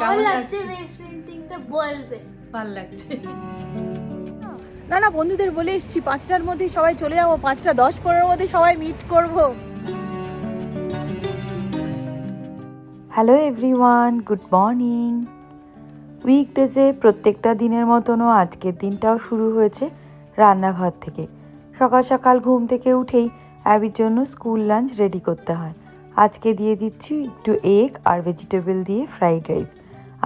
কেমন লাগছে? লাগছে? ফেস বলবে। ভালো লাগছে। না না বন্ধুদের বলে এসছি পাঁচটার মধ্যে সবাই চলে যাব পাঁচটা দশ পনেরোর মধ্যে সবাই মিট করব। হ্যালো এভরিওয়ান গুড মর্নিং উইকডেজে প্রত্যেকটা দিনের মতনও আজকের দিনটাও শুরু হয়েছে রান্নাঘর থেকে। সকাল সকাল ঘুম থেকে উঠেই অ্যাবির জন্য স্কুল লাঞ্চ রেডি করতে হয়। আজকে দিয়ে দিচ্ছি একটু এগ আর ভেজিটেবল দিয়ে ফ্রাইড রাইস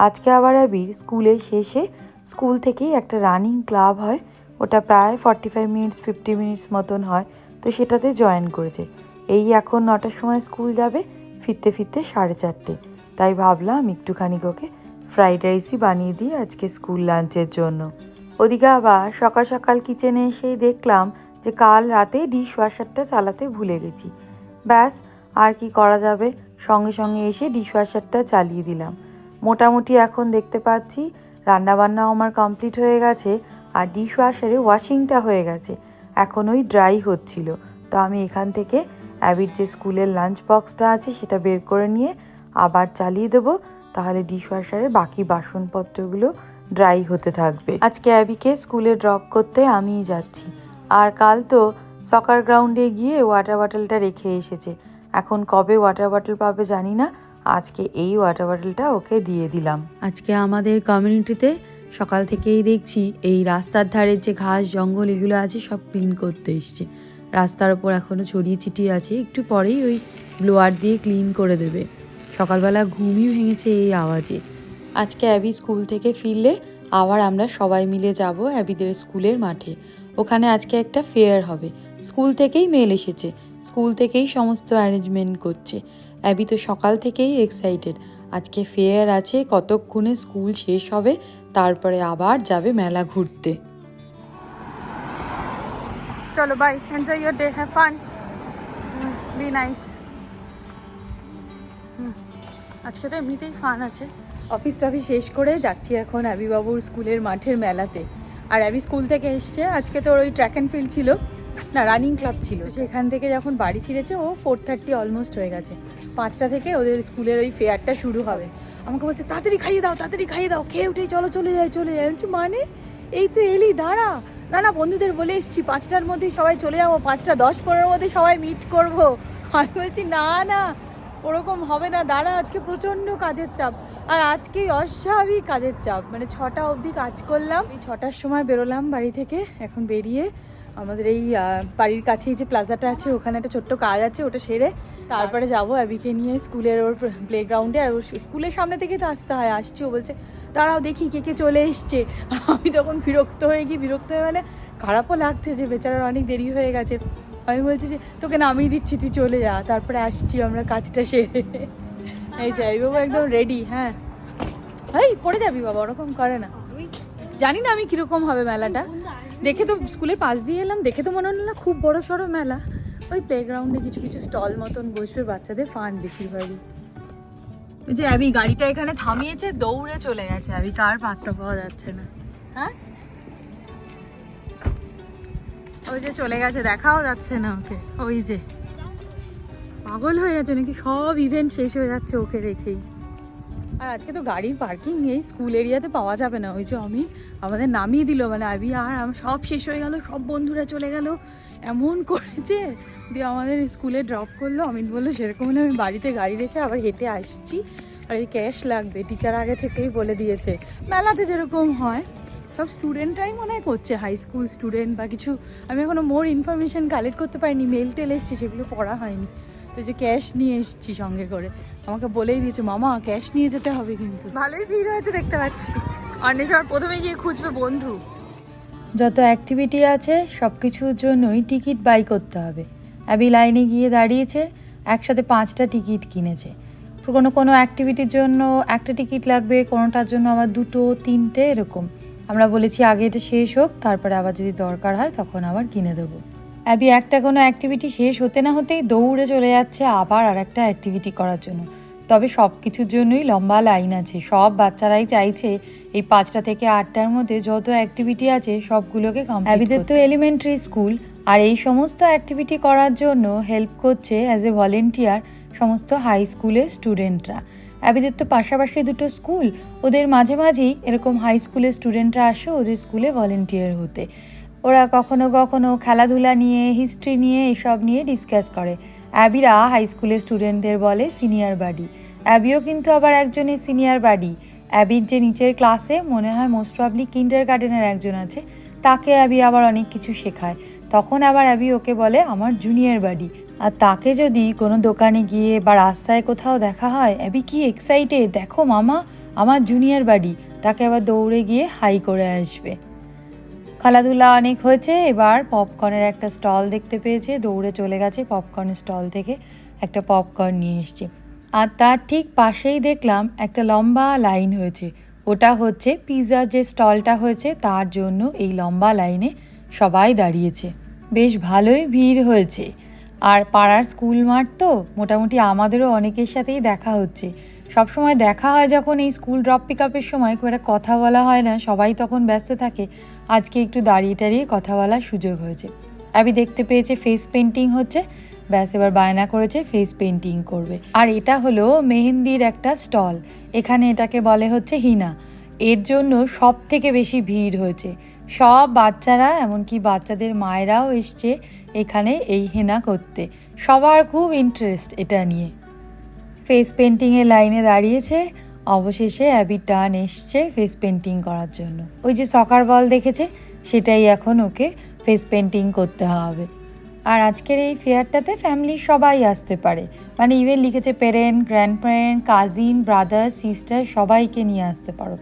আজকে আবার অ্যাবির স্কুলের শেষে স্কুল থেকেই একটা রানিং ক্লাব হয়। ওটা প্রায় forty five minutes fifty minutes মতন হয়। তো সেটাতে জয়েন করেছে। এই এখন নটার সময় স্কুল যাবে, ফিরতে ফিরতে সাড়ে চারটে। তাই ভাবলাম একটুখানি ওকে ফ্রাইড রাইসই বানিয়ে দিই আজকে স্কুল লাঞ্চের জন্য। ওদিকে আবার সকাল সকাল কিচেনে এসেই দেখলাম যে কাল রাতে ডিশ ওয়াশারটা চালাতে ভুলে গেছি। ব্যাস, আর কি করা যাবে? সঙ্গে সঙ্গে এসে ডিশ ওয়াশারটা চালিয়ে দিলাম। মোটামুটি এখন দেখতে পাচ্ছি রান্নাবান্নাও আমার কমপ্লিট হয়ে গেছে আর ডিশ ওয়াশারে ওয়াশিংটা হয়ে গেছে। এখন ওই ড্রাই হচ্ছিল। তো আমি এখান থেকে অ্যাবির যে স্কুলের লাঞ্চ বক্সটা আছে সেটা বের করে নিয়ে আবার চালিয়ে দেবো। তাহলে ডিশ ওয়াশারে বাকি বাসনপত্রগুলো ড্রাই হতে থাকবে। আজকে অ্যাবিকে স্কুলে ড্রপ করতে আমিই যাচ্ছি। আর কাল তো সকার গ্রাউন্ডে গিয়ে ওয়াটার বটলটা রেখে এসেছে। এখন কবে ওয়াটার বটল পাবে জানি না। আজকে এই ওয়াটার বটলটা ওকে দিয়ে দিলাম। আজকে আমাদের কমিউনিটিতে সকাল থেকেই দেখছি এই রাস্তার ধারের যে ঘাস, জঙ্গল, এগুলো আছে, সব ক্লিন করতে এসছে। রাস্তার ওপর এখনও ছড়িয়ে ছিটিয়ে আছে, একটু পরেই ওই ব্লোয়ার দিয়ে ক্লিন করে দেবে। সকালবেলা ঘুমই ভেঙেছে এই আওয়াজে। আজকে অ্যাবি স্কুল থেকে ফিরলে আবার আমরা সবাই মিলে যাব অ্যাবিদের স্কুলের মাঠে। ওখানে আজকে একটা ফেয়ার হবে। স্কুল থেকেই মেল এসেছে। স্কুল থেকেই সমস্ত অ্যারেঞ্জমেন্ট করছে। অ্যাবি তো সকাল থেকেই এক্সাইটেড আজকে ফেয়ার আছে কতক্ষণে স্কুল শেষ হবে তারপরে আবার যাবে মেলা ঘুরতে। চলো bye enjoy your day have fun be nice আজকে তো এমনিতেই ফান আছে। অফিস টফিস শেষ করে যাচ্ছি এখন অ্যাবিবাবুর স্কুলের মাঠের মেলাতে। আর অ্যাবি স্কুল থেকে এসছে আজকে তোর ওই ট্র্যাক অ্যান্ড ফিল্ড ছিল। না রানিং ক্লাব ছিল। সেখান থেকে যখন বাড়ি ফিরেছে, ও ফোর থার্টি অলমোস্ট হয়ে গেছে। পাঁচটা থেকে ওদের স্কুলের ওই ফেয়ারটা শুরু হবে। আমাকে বলছে, তাড়াতাড়ি খাইয়ে দাও, তাড়াতাড়ি খাইয়ে দাও, খেয়ে উঠেই চলো, চলে যাই চলে যাই। বলছি মানে? এই তো এলি, দাঁড়া। না না, বন্ধুদের বলে এসছি, পাঁচটার মধ্যেই সবাই চলে যাব, পাঁচটা দশ পনেরোর মধ্যে সবাই মিট করব। আমি বলছি, না না, ওরকম হবে না, দাঁড়া, আজকে প্রচণ্ড কাজের চাপ। আর আজকেই অস্বাভাবিক কাজের চাপ। মানে ছটা অবধি কাজ করলাম এই ছটার সময় বেরোলাম বাড়ি থেকে, এখন বেরিয়ে আমাদের এই বাড়ির কাছেই যে প্লাজাটা আছে, ওখানে একটা ছোট্ট কাজ আছে, ওটা সেরে তারপরে যাব অ্যাবিকে নিয়ে স্কুলের ওর প্লে গ্রাউন্ডে আর ওর স্কুলের সামনে থেকেই তো আসতে হয়, আসছি, ও বলছে তারাও দেখি কে কে চলে এসছে। আমি তখন বিরক্ত হয়ে গিয়ে, বিরক্ত হয়ে মানে খারাপও লাগছে যে বেচারার অনেক দেরি হয়ে গেছে। আমি বলছি যে, তোকে নামিয়ে দিচ্ছি, তুই চলে যা, তারপরে আসছি আমরা কাজটা সেরে। এই যাই বাবু একদম রেডি হ্যাঁ। এই, পড়ে যাবি বাবা, ওরকম করে না। জানি না আমি কীরকম হবে মেলাটা। দেখে তো স্কুলের পাশ দিয়ে এলাম, দেখে তো মনে হলো না খুব বড় সড়ো মেলা। ওই প্লেগ্রাউন্ডে কিছু কিছু স্টল মতন বসবে বাচ্চাদের ফান বেশিরভাগই। যে আমি গাড়িটা এখানে থামিয়েছে, দৌড়ে চলে গেছে আমি কার পাত্তা পাওয়া যাচ্ছে না। হ্যাঁ? ওই যে চলে গেছে, দেখাও যাচ্ছে না ওকে, ওই যে। পাগল হয়ে যাচ্ছে নাকি? সব ইভেন্ট শেষ হয়ে যাচ্ছে ওকে রেখেই। আর আজকে তো গাড়ির পার্কিং এই স্কুল এরিয়াতে পাওয়া যাবে না। ওই যে অমিত আমাদের নামিয়ে দিল মানে আবি আর সব শেষ হয়ে গেল, সব বন্ধুরা চলে গেল। এমন করেছে দিয়ে আমাদের স্কুলে ড্রপ করল। অমিত বলল, সেরকম হলে আমি বাড়িতে গাড়ি রেখে আবার হেঁটে আসছি। আর এই ক্যাশ লাগবে। টিচার আগে থেকেই বলে দিয়েছে, মেলাতে যেরকম হয়। সব স্টুডেন্টরাই মনে হয় করছে হাই স্কুল স্টুডেন্ট বা কিছু। আমি এখনও মোর ইনফরমেশন কালেক্ট করতে পারিনি মেল টেল এসছি, সেগুলো পড়া হয়নি। তো যে ক্যাশ নিয়ে এসছি সঙ্গে করে। আমাকে বলেই দিয়েছে মামা ক্যাশ নিয়ে যেতে হবে কিন্তু। ভালোই ভিড় হয়েছে দেখতে পাচ্ছি। অন্বেষণ প্রথমে গিয়ে খুঁজবে বন্ধু। যত অ্যাক্টিভিটি আছে সব কিছুর জন্যই টিকিট বাই করতে হবে। অ্যাবি লাইনে গিয়ে দাঁড়িয়েছে একসাথে পাঁচটা টিকিট কিনেছে। কোনো কোনো অ্যাক্টিভিটির জন্য একটা টিকিট লাগবে কোনোটার জন্য আবার দুটো তিনটে এরকম। আমরা বলেছি আগে এটা শেষ হোক তারপরে আবার যদি দরকার হয় তখন আবার কিনে দেবো। অ্যাবি একটা কোনো অ্যাক্টিভিটি শেষ হতে না হতেই দৌড়ে চলে যাচ্ছে আবার আর একটা অ্যাক্টিভিটি করার জন্য। তবে সব কিছুর জন্যই লম্বা লাইন আছে। সব বাচ্চারাই চাইছে এই পাঁচটা থেকে আটটার মধ্যে যত অ্যাক্টিভিটি আছে সবগুলোকে অ্যাবিদের তো এলিমেন্টারি স্কুল আর এই সমস্ত অ্যাক্টিভিটি করার জন্য হেল্প করছে অ্যাজ এ ভলেন্টিয়ার সমস্ত হাই স্কুলের স্টুডেন্টরা অ্যাবিদের তো পাশাপাশি দুটো স্কুল ওদের মাঝে মাঝেই এরকম হাই স্কুলের স্টুডেন্টরা আসে ওদের স্কুলে ভলেন্টিয়ার হতে। ওরা কখনো কখনো খেলাধুলা নিয়ে হিস্ট্রি নিয়ে এসব নিয়ে ডিসকাস করে। অ্যাবিরা হাই স্কুলের স্টুডেন্টদের বলে সিনিয়র বাডি অ্যাবিও কিন্তু আবার একজনের সিনিয়র বাডি অ্যাবির যে নিচের ক্লাসে মনে হয় মোস্ট প্রবলি কিন্ডার গার্ডেনের একজন আছে, তাকে অ্যাবি আবার অনেক কিছু শেখায়। তখন আবার অ্যাবি ওকে বলে, আমার জুনিয়র বাডি আর তাকে যদি কোনো দোকানে গিয়ে বা রাস্তায় কোথাও দেখা হয়, অ্যাবি কি এক্সাইটেড দেখো মামা, আমার জুনিয়র বাডি তাকে আবার দৌড়ে গিয়ে হাই করে আসবে। খেলাধুলা অনেক হয়েছে। এবার পপকর্নের একটা স্টল দেখতে পেয়েছে। দৌড়ে চলে গেছে পপকর্নের স্টল থেকে। একটা পপকর্ন নিয়ে এসছে। আর তার ঠিক পাশেই দেখলাম একটা লম্বা লাইন হয়েছে। ওটা হচ্ছে পিৎজার যে স্টলটা হয়েছে, তার জন্য এই লম্বা লাইনে সবাই দাঁড়িয়েছে। বেশ ভালোই ভিড় হয়েছে। আর পাড়ার স্কুল মাঠ তো, মোটামুটি আমাদেরও অনেকের সাথেই দেখা হচ্ছে। সব সময় দেখা হয় যখন এই স্কুল ড্রপ পিক আপের সময়, খুব একটা কথা বলা হয় না, সবাই তখন ব্যস্ত থাকে। আজকে একটু দাঁড়িয়ে টাড়িয়ে কথা বলার সুযোগ হয়েছে। অ্যাবি দেখতে পেয়েছে ফেস পেন্টিং হচ্ছে। ব্যাস, এবার বায়না করেছে ফেস পেন্টিং করবে। আর এটা হলো মেহেন্দির একটা স্টল এখানে এটাকে বলে হচ্ছে হিনা এর জন্য সব থেকে বেশি ভিড় হয়েছে। সব বাচ্চারা, এমনকি বাচ্চাদের মায়েরাও এসছে এখানে এই হেনা করতে। সবার খুব ইন্টারেস্ট এটা নিয়ে। ফেস পেন্টিংয়ের লাইনে দাঁড়িয়েছে। অবশেষে অ্যাবি টান এসছে ফেস পেন্টিং করার জন্য। ওই যে সকার বল দেখেছে, সেটাই এখন ওকে ফেস পেন্টিং করতে হবে। আর আজকের এই ফেয়ারটাতে ফ্যামিলির সবাই আসতে পারে। মানে ইভেন লিখেছে parent grandparent cousin brother sister সবাইকে নিয়ে আসতে পারো।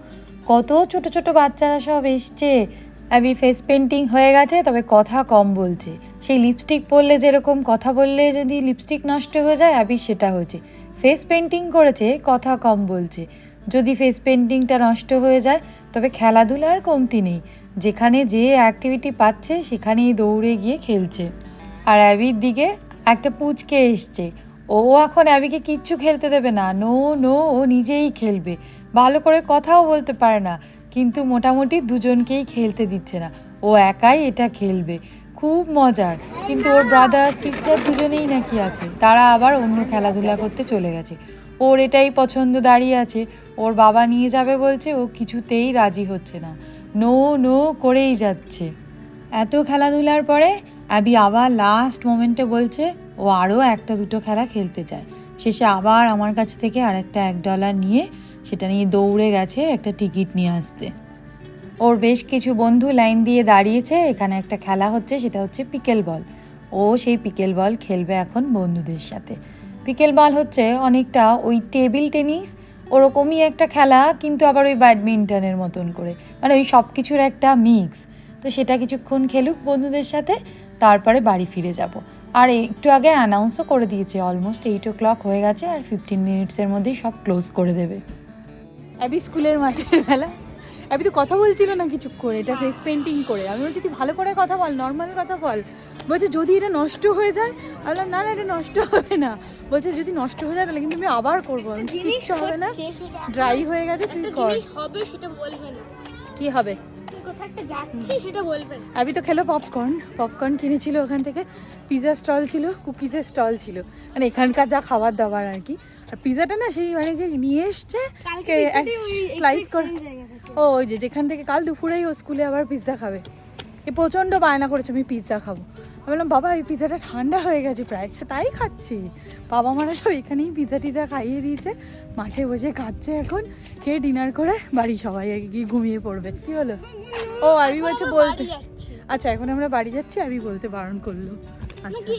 কত ছোট ছোট বাচ্চারা সব এসছে। অ্যাবি ফেস পেন্টিং হয়ে গেছে, তবে কথা কম বলছে। সেই লিপস্টিক পরলে যেরকম কথা বললে যদি লিপস্টিক নষ্ট হয়ে যায় অ্যাবি সেটা হয়েছে। ফেস পেন্টিং করেছে, কথা কম বলছে। যদি ফেস পেন্টিংটা নষ্ট হয়ে যায়, তবে খেলাধুলার কমতি নেই। যেখানে যে অ্যাক্টিভিটি পাচ্ছে, সেখানেই দৌড়ে গিয়ে খেলছে। আর অ্যাবির দিকে একটা পুচকে এসছে। ও এখন অ্যাবিকে কিচ্ছু খেলতে দেবে না। নো নো ও নিজেই খেলবে। ভালো করে কথাও বলতে পারে না। কিন্তু মোটামুটি দুজনকেই খেলতে দিচ্ছে না। ও একাই এটা খেলবে। খুব মজার। কিন্তু ওর ব্রাদার সিস্টার দুজনেই নাকি আছে। তারা আবার অন্য খেলাধুলা করতে চলে গেছে। ওর এটাই পছন্দ দাঁড়িয়ে আছে। ওর বাবা নিয়ে যাবে বলছে, ও কিছুতেই রাজি হচ্ছে না। নো নো করেই যাচ্ছে। এত খেলাধুলার পরে অ্যাবি আবার লাস্ট মোমেন্টে বলছে, ও আরও একটা দুটো খেলা খেলতে চায়। শেষে আবার আমার কাছ থেকে আর একটা এক ডলার নিয়ে সেটা নিয়ে দৌড়ে গেছে একটা টিকিট নিয়ে আসতে। ওর বেশ কিছু বন্ধু লাইন দিয়ে দাঁড়িয়েছে। এখানে একটা খেলা হচ্ছে, সেটা হচ্ছে পিকেল বল ও সেই পিকেল বল খেলবে এখন বন্ধুদের সাথে। পিকেল বল হচ্ছে অনেকটা ওই টেবিল টেনিস ওরকমই একটা খেলা, কিন্তু আবার ওই ব্যাডমিন্টনের মতন করে। মানে ওই সব কিছুর একটা মিক্স তো সেটা কিছুক্ষণ খেলুক বন্ধুদের সাথে, তারপরে বাড়ি ফিরে যাব। আর একটু আগে অ্যানাউন্সও করে দিয়েছে অলমোস্ট এইট ও ক্লক হয়ে গেছে, আর ফিফটিন মিনিটসের মধ্যেই সব ক্লোজ করে দেবে। অ্যাবি স্কুলের মাঠের বেলা অ্যাবি তো কথা বলছিল না কিছুক্ষণ এটা ফেস পেন্টিং করে। আমি বলছি তুই ভালো করে কথা বল নর্মাল কথা বল। বলছে যদি এটা নষ্ট হয়ে যায়? আমি বললাম না না এটা নষ্ট হবে না। বলছে যদি নষ্ট হয়ে যায় তাহলে কিন্তু আমি আবার করব। আমি জিনিস হবে না। ড্রাই হয়ে গেছে তুই কর। জিনিস হবে সেটা বলবে না। কি হবে? বলবে তো খেলো পপকর্ন পপকর্ন কিনেছিল ওখান থেকে। পিৎজা স্টল ছিল কুকিজের স্টল ছিল। মানে এখানকার যা খাবার দাবার আর কি। আর পিৎজাটা না সেই মানে নিয়ে এসছে exact করে-। ও ওই যে যেখান থেকে কাল দুপুরেই ও স্কুলে আবার পিৎজা খাবে। এ প্রচণ্ড বায়না করেছে আমি পিৎজা খাব। আমি বললাম বাবা এই পিৎজাটা ঠান্ডা হয়ে গেছে প্রায় তাই খাচ্ছি। বাবা মারা সব এখানেই পিৎজা টিজা খাইয়ে দিয়েছে মাঠে বসে খাচ্ছে এখন খেয়ে ডিনার করে বাড়ি সবাই আর কি গিয়ে ঘুমিয়ে পড়বে। কি হলো? ও আমি বলছে বলতে আচ্ছা এখন আমরা বাড়ি যাচ্ছি আমি বলতে বারণ করল আচ্ছা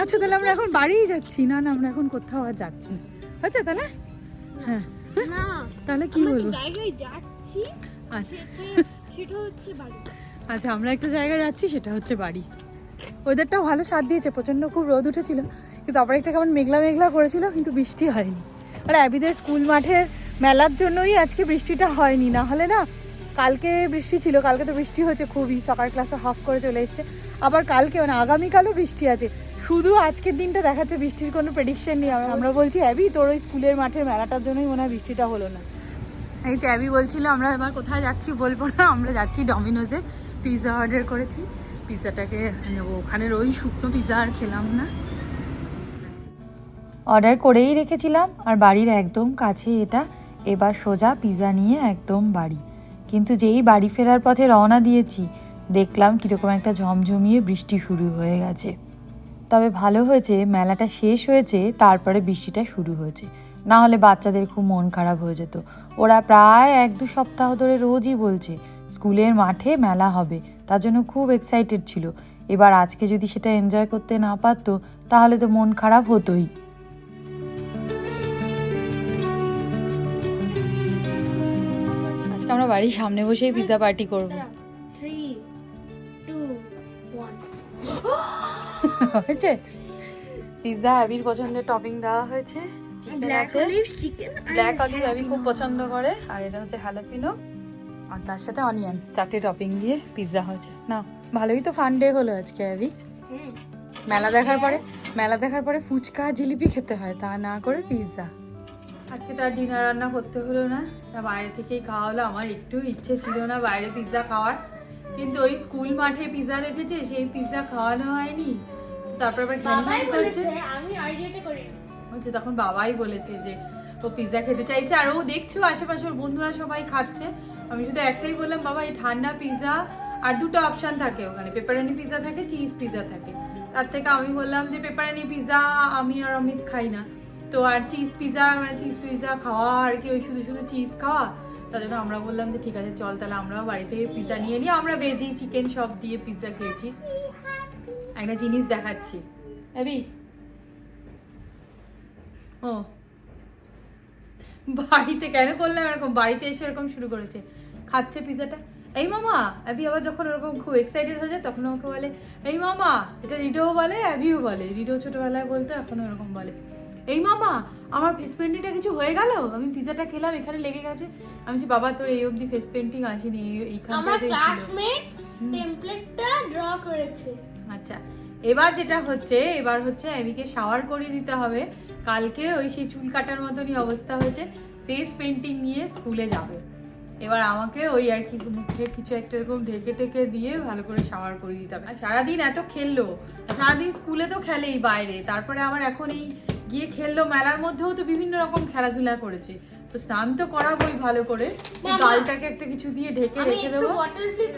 আচ্ছা তাহলে আমরা এখন বাড়িই যাচ্ছি। না না আমরা এখন কোথাও আর যাচ্ছি না। আচ্ছা তাহলে? হ্যাঁ। না তাহলে কি বলব? জায়গায় যাচ্ছি আচ্ছা। সেটা- হচ্ছে বাড়ি। আচ্ছা আমরা একটা জায়গায় যাচ্ছি সেটা হচ্ছে বাড়ি। ওয়েদারটাও ভালো সাথ দিয়েছে প্রচণ্ড খুব রোদ উঠেছিল কিন্তু আবার একটা কেমন মেঘলা মেঘলা করেছিল কিন্তু বৃষ্টি হয়নি। আর অ্যাবিদের স্কুল মাঠের মেলার জন্যই আজকে বৃষ্টিটা হয়নি না হলে না কালকে বৃষ্টি ছিল কালকে তো বৃষ্টি হয়েছে খুবই সকাল ক্লাসে হাফ করে চলে এসছে। আবার কালকে মানে আগামীকালও বৃষ্টি আছে। শুধু আজকের দিনটা দেখাচ্ছে বৃষ্টির কোনো প্রেডিকশন নেই। আমরা- বলছি, অ্যাবি, তোর ওই স্কুলের মাঠের মেলাটার জন্যই মনে হয় বৃষ্টিটা হলো না। এই যে অ্যাবি বলছিল, আমরা এবার কোথায় যাচ্ছি বলব না, আমরা যাচ্ছি ডমিনোজে পিৎজা অর্ডার করেছি। পিৎজাটাকে নেব। ওখানের ওই শুকনো পিৎজা আর খেলাম না। অর্ডার করেই রেখেছিলাম, আর বাড়ির একদম কাছে এটা। এবার সোজা পিৎজা নিয়ে একদম বাড়ি। কিন্তু যেই বাড়ি ফেরার পথে রওনা দিয়েছি, দেখলাম কীরকম একটা ঝমঝমিয়ে বৃষ্টি শুরু হয়ে গেছে। তবে ভালো হয়েছে, মেলাটা শেষ হয়েছে, তারপরে বৃষ্টিটা শুরু হয়েছে। না হলে বাচ্চাদের খুব মন খারাপ হয়ে যেত। ওরা প্রায় এক দু সপ্তাহ ধরে রোজই বলছে, স্কুলের মাঠে মেলা হবে। তার জন্য খুব এক্সাইটেড ছিল। এবার আজকে যদি সেটা এনজয় করতে না পারতো, তাহলে তো মন খারাপ হতোই। আজকে আমরা বাড়ির সামনে বসেই পিৎজা পার্টি করব। হয়েছে? পিৎজা অ্যাবির পছন্দের টপিং দেওয়া হয়েছে চিকেন আছে। ব্ল্যাক অলিভ অ্যাবি খুব পছন্দ করে আর এটা হচ্ছে হ্যালাপিনো আর তার সাথে অনিয়ন চারটে টপিং দিয়ে পিৎজা হয়েছে। না ভালোই তো ফান ডে হলো আজকে অ্যাবি মেলা দেখার পরে মেলা দেখার পরে ফুচকা জিলিপি খেতে হয় তা না করে পিৎজা। আজকে তার ডিনার রান্না করতে হলো না। বাইরে থেকেই খাওয়া হলো আমার একটু ইচ্ছে ছিল না বাইরে পিৎজা খাওয়ার। কিন্তু ওই স্কুল মাঠে পিৎজা রেখেছে সেই পিৎজা খাওয়ানো হয়নি। তারপর আবার বাবাই বলেছে আমি আইডিয়াটা করি হচ্ছে তখন বাবাই বলেছে যে ও পিৎজা খেতে চাইছে। আর ও দেখছ আশেপাশে ওর বন্ধুরা সবাই খাচ্ছে। আমি শুধু একটাই বললাম বাবা এই ঠান্ডা পিৎজা আর দুটো অপশন থাকে ওখানে। পেপারানি পিৎজা থাকে চিজ পিৎজা থাকে। তার থেকে আমি বললাম যে পেপারানি পিৎজা আমি আর অমিত খাই না। তো আর চিজ পিৎজা মানে চিজ পিৎজা খাওয়া আর কি ওই শুধু শুধু চিজ খাওয়া? তার জন্য আমরা বললাম যে ঠিক আছে চল তাহলে আমরাও বাড়ি থেকে পিৎজা নিয়ে নিই। আমরা ভেজি চিকেন সব দিয়ে পিৎজা খেয়েছি। একটা জিনিস দেখাচ্ছি। এবি? ও। বাড়িতে কেন করলাম এরকম? বাড়িতে এসে এরকম শুরু করেছে। খাচ্ছে পিজাটা এই মামা অ্যাবি আবার যখন ওরকম খুব এক্সাইটেড হয়ে যায় তখন আমাকে বলে এই মামা এটা রিডোও বলে অ্যাবিও বলে। রিডো ছোটবেলায় বলতো এখন ওরকম বলে। এই মামা আমার ফেস পেন্টিংটা কিছু হয়ে গেল? আমি পিজাটা খেলাম এখানে লেগে গেছে। আমি বলছি বাবা তোর এই অবধি ফেস পেন্টিং আসেনি এই- আমার ক্লাসমেট টেমপ্লেটটা ড্র করেছে। আচ্ছা এবার যেটা হচ্ছে, এবার হচ্ছে অ্যাবিকে শাওয়ার করিয়ে দিতে হবে। কালকে ওই সেই চুল কাটার মতনই অবস্থা হয়েছে। ফেস পেন্টিং নিয়ে স্কুলে যাবে। এবার আমাকে ওই আর কি মুখে কিছু একটা এরকম ঢেকে টেকে দিয়ে ভালো করে শাওয়ার করে দিতে হবে। সারাদিন এত খেললো। সারাদিন স্কুলে তো খেলেই বাইরে। তারপরে আবার এখন এই গিয়ে খেললো মেলার মধ্যেও তো বিভিন্ন রকম খেলাধুলা করেছে। তো স্নান তো করাবোই ভালো করে। গালটাকে একটা কিছু দিয়ে ঢেকে রেখে দেবো।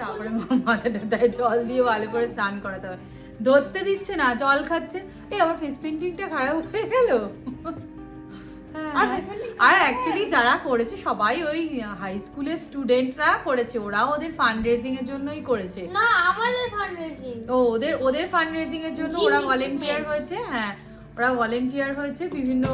তারপরে মাথাটা দেয় জল দিয়ে ভালো করে স্নান করাতে হবে। ধরতে দিচ্ছে না জল খাচ্ছে। এই আমার ফেস পেন্টিংটা খারাপ হয়ে গেল। আর আর অ্যাকচুয়ালি যারা করেছে সবাই ওই হাই স্কুলের স্টুডেন্টরা করেছে। ওরা ওদের ফান্ড রেজিং এর জন্যই করেছে। না আমাদের ফান্ডরেজিং ও ওদের ওদের ফান্ড রেজিং এর জন্য ওরা ভলেন্টিয়ার হয়েছে হ্যাঁ। ওরা ভলেন্টিয়ার হয়েছে বিভিন্ন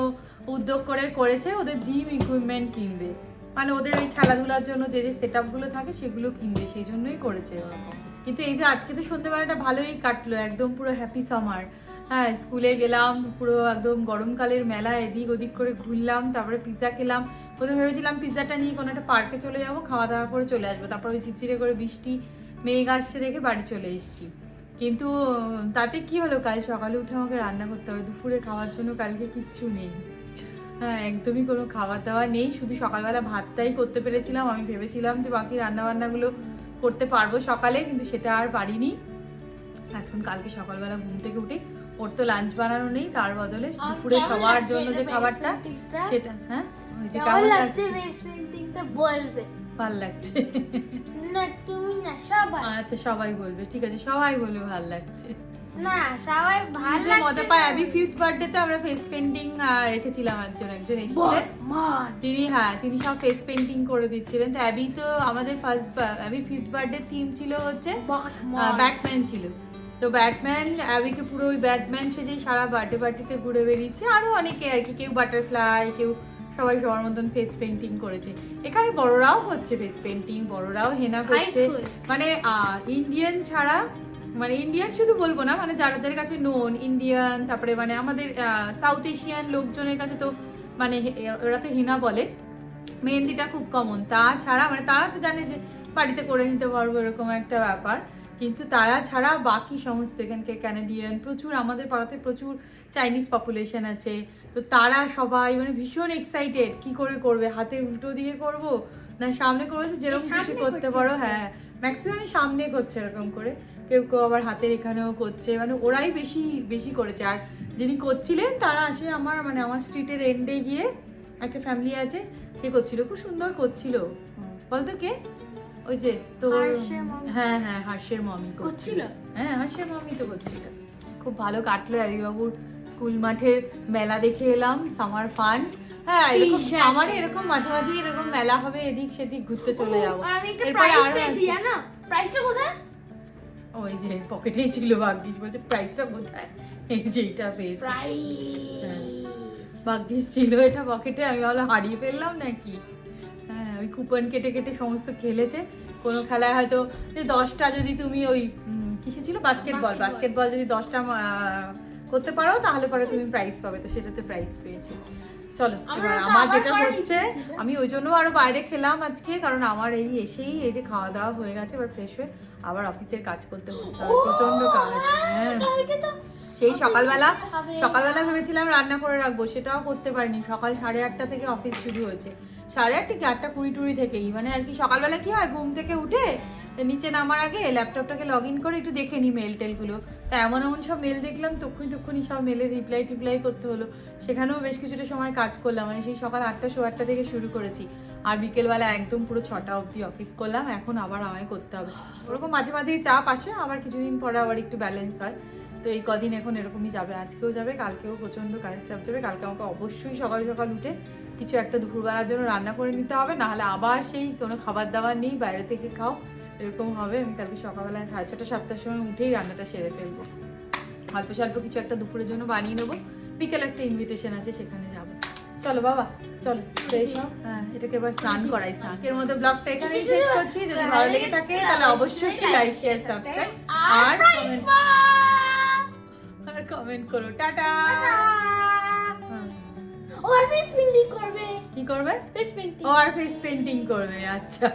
উদ্যোগ করে করেছে, ওদের জিম ইকুইপমেন্ট কিনবে। মানে ওদের ওই খেলাধুলার জন্য যে যে সেটগুলো থাকে, সেগুলো কিনবে, সেই জন্যই করেছে ওরকম। কিন্তু এই যে আজকে তো সন্ধ্যেবেলাটা ভালোই কাটলো, একদম পুরো হ্যাপি সামার হ্যাঁ স্কুলে গেলাম, পুরো একদম গরমকালের মেলা, এদিক ওদিক করে ঘুরলাম, তারপরে পিৎজা খেলাম। প্রথমে ভেবেছিলাম পিৎজাটা নিয়ে কোনো একটা পার্কে চলে যাব খাওয়া দাওয়া করে চলে আসব। তারপর ওই ঝিরঝিরে করে বৃষ্টি, মেঘ আসছে দেখে বাড়ি চলে এসেছি। কিন্তু তাতে কি হলো, কাল সকালে উঠে আমাকে রান্না করতে হবে, দুপুরে খাওয়ার জন্য কালকে কিচ্ছু নেই। হ্যাঁ একদমই কোনো খাবার দাবার নেই। শুধু সকালবেলা ভাতটাই করতে পেরেছিলাম। আমি ভেবেছিলাম যে বাকি রান্না বান্নাগুলো করতে পারব সকালে কিন্তু সেটা আর পারিনি। এখন কালকে সকালবেলা ঘুম থেকে উঠে ওর তো লাঞ্চ বানানো নেই তার বদলে দুপুরে সবার জন্য যে খাবারটা সেটা হ্যাঁ? ওই যে কেমন লাগছে বলবে। ভালো লাগছে। না তুমি না সবাই। আচ্ছা সবাই বলবে। ঠিক আছে সবাই বলবে ভালো লাগছে। না সবাই ভালো যে মজা পায়। অ্যাবি ফিফথ বার্থডেতে আমরা ফেস পেন্টিং রেখেছিলাম একজন একজন এসেছিলেন। তিনি হ্যাঁ তিনি সব ফেস পেন্টিং করে দিচ্ছিলেন। তো অ্যাবি তো আমাদের first Abby fifth birthday theme ছিল হচ্ছে ব্যাটম্যান ছিল। তো ব্যাটম্যান অ্যাবিকে পুরো ওই ব্যাটম্যান সেজে সারা বার্থডে পার্টিতে ঘুরে বেরিয়েছে আরও অনেকে আর কি কেউ বাটারফ্লাই কেউ সবাই সবার মতন ফেস পেন্টিং করেছে। এখানে বড়রাও করছে ফেস পেন্টিং বড়রাও হেনা করছে. মানে ইন্ডিয়ান ছাড়া মানে ইন্ডিয়ান শুধু বলব না মানে যাদের কাছে নোন ইন্ডিয়ান তারপরে মানে আমাদের সাউথ এশিয়ান লোকজনের কাছে তো মানে ওরা তো হিনা বলে। মেহেন্দিটা খুব কমন তাছাড়া মানে তারা তো জানে যে বাড়িতে করে নিতে পারব এরকম একটা ব্যাপার। কিন্তু তারা ছাড়া বাকি সমস্ত এখানকে ক্যানাডিয়ান প্রচুর আমাদের পাড়াতে প্রচুর চাইনিজ পপুলেশন আছে। তো তারা সবাই মানে ভীষণ এক্সাইটেড কি করে করবে? হাতের উল্টো দিয়ে করব? না সামনে করবে? যেরকম কিছু করতে পারো হ্যাঁ। ম্যাক্সিমাম সামনে করছে এরকম করে। কেউ কেউ আবার হাতের এখানেও করছে। মানে ওরাই বেশি বেশি করেছে। আর যিনি করছিলেন তারা আসে আমার মানে আমার স্ট্রিটের এন্ডে গিয়ে একটা ফ্যামিলি আছে সে করছিল। খুব সুন্দর করছিল। বলতো কে? ওই যে তোর হ্যাঁ হ্যাঁ হার্ষের মমি করছিল? হ্যাঁ হার্ষের মমি তো করছিল। খুব ভালো কাটলো বাবুর স্কুল মাঠের মেলা দেখে এলাম সামার ফান হ্যাঁ এরকম সামারে এরকম মাঝে মাঝে এরকম মেলা হবে এদিক সেদিক ঘুরতে চলে যাব। এরপরে আরও আছে। কোথায়? ওই যে পকেটেই ছিল ভাগ্যিস বলছে প্রাইসটা কোথায়? এই যে এটা পেয়েছি। ভাগ্যিস ছিল এটা পকেটে আমি ভাবলাম হারিয়ে ফেললাম নাকি? হ্যাঁ ওই কুপন কেটে কেটে সমস্ত খেলেছে। কোনো খেলায় হয়তো যে দশটা যদি তুমি ওই কিসে ছিল? বাস্কেটবল। বাস্কেটবল যদি দশটা করতে পারো তাহলে পরে তুমি প্রাইজ পাবে তো সেটাতে প্রাইজ পেয়েছি। চলো এবার আমার যেটা হচ্ছে আমি ওই জন্য আরও বাইরে খেলাম আজকে কারণ আমার এই এসেই এই যে খাওয়া দাওয়া হয়ে গেছে এবার ফ্রেশ হয়ে আবার অফিসের কাজ করতে বসতে হবে প্রচণ্ড কাজ হ্যাঁ। সেই সকালবেলা সকালবেলা ভেবেছিলাম রান্না করে রাখব সেটাও করতে পারিনি সকাল সাড়ে আটটা থেকে অফিস শুরু হয়েছে। সাড়ে আটটা কি আটটা কুড়ি টুড়ি থেকেই মানে আর কি সকালবেলা কি হয় ঘুম থেকে উঠে নিচে নামার আগে ল্যাপটপটাকে লগ ইন করে একটু দেখে নিই মেল টেলগুলো। তা এমন এমন সব মেল দেখলাম, তক্ষুনি তক্ষুনি সব মেলের রিপ্লাই টিপ্লাই করতে হলো। সেখানেও বেশ কিছুটা সময় কাজ করলাম মানে সেই সকাল আটটা, সোয়া আটটা থেকে শুরু করেছি। আর বিকেলবেলা একদম পুরো ছটা অবধি অফিস করলাম, এখন আবার আমায় করতে হবে। ওরকম মাঝে মাঝেই চাপ আসে, আবার কিছুদিন পরে আবার একটু ব্যালেন্স হয়। তো এই কদিন এখন এরকমই যাবে, আজকেও যাবে, কালকেও প্রচণ্ড কাজের চাপ যাবে, কালকে আমাকে অবশ্যই সকাল সকাল উঠে কিছু একটা দুপুরবেলার জন্য রান্না করে নিতে হবে, নাহলে আবার সেই কোনো খাবার দাবার নেই, বাইরে থেকে খাও। এরকম হবে আমি কালকে সকালবেলায় সাড়ে ছটা সাতটার সময় উঠেই রান্নাটা সেরে ফেলব। অল্প স্বল্প কিছু একটা দুপুরের জন্য বানিয়ে নেব। বিকেল একটা ইনভিটেশন আছে সেখানে যাব। চলো বাবা চলো ফ্রেশ হও হ্যাঁ এটাকে এবার স্নান করাই স্নান। এর মধ্যে ব্লগটা এখানেই শেষ করছি। যদি ভালো লেগে থাকে তাহলে অবশ্যই লাইক শেয়ার সাবস্ক্রাইব আর কমেন্ট আর কমেন্ট করো। টাটা। ও আর ফেস পেন্টিং করবে। কি করবে? ফেস পেন্টিং ও আর ফেস পেন্টিং করবে আচ্ছা।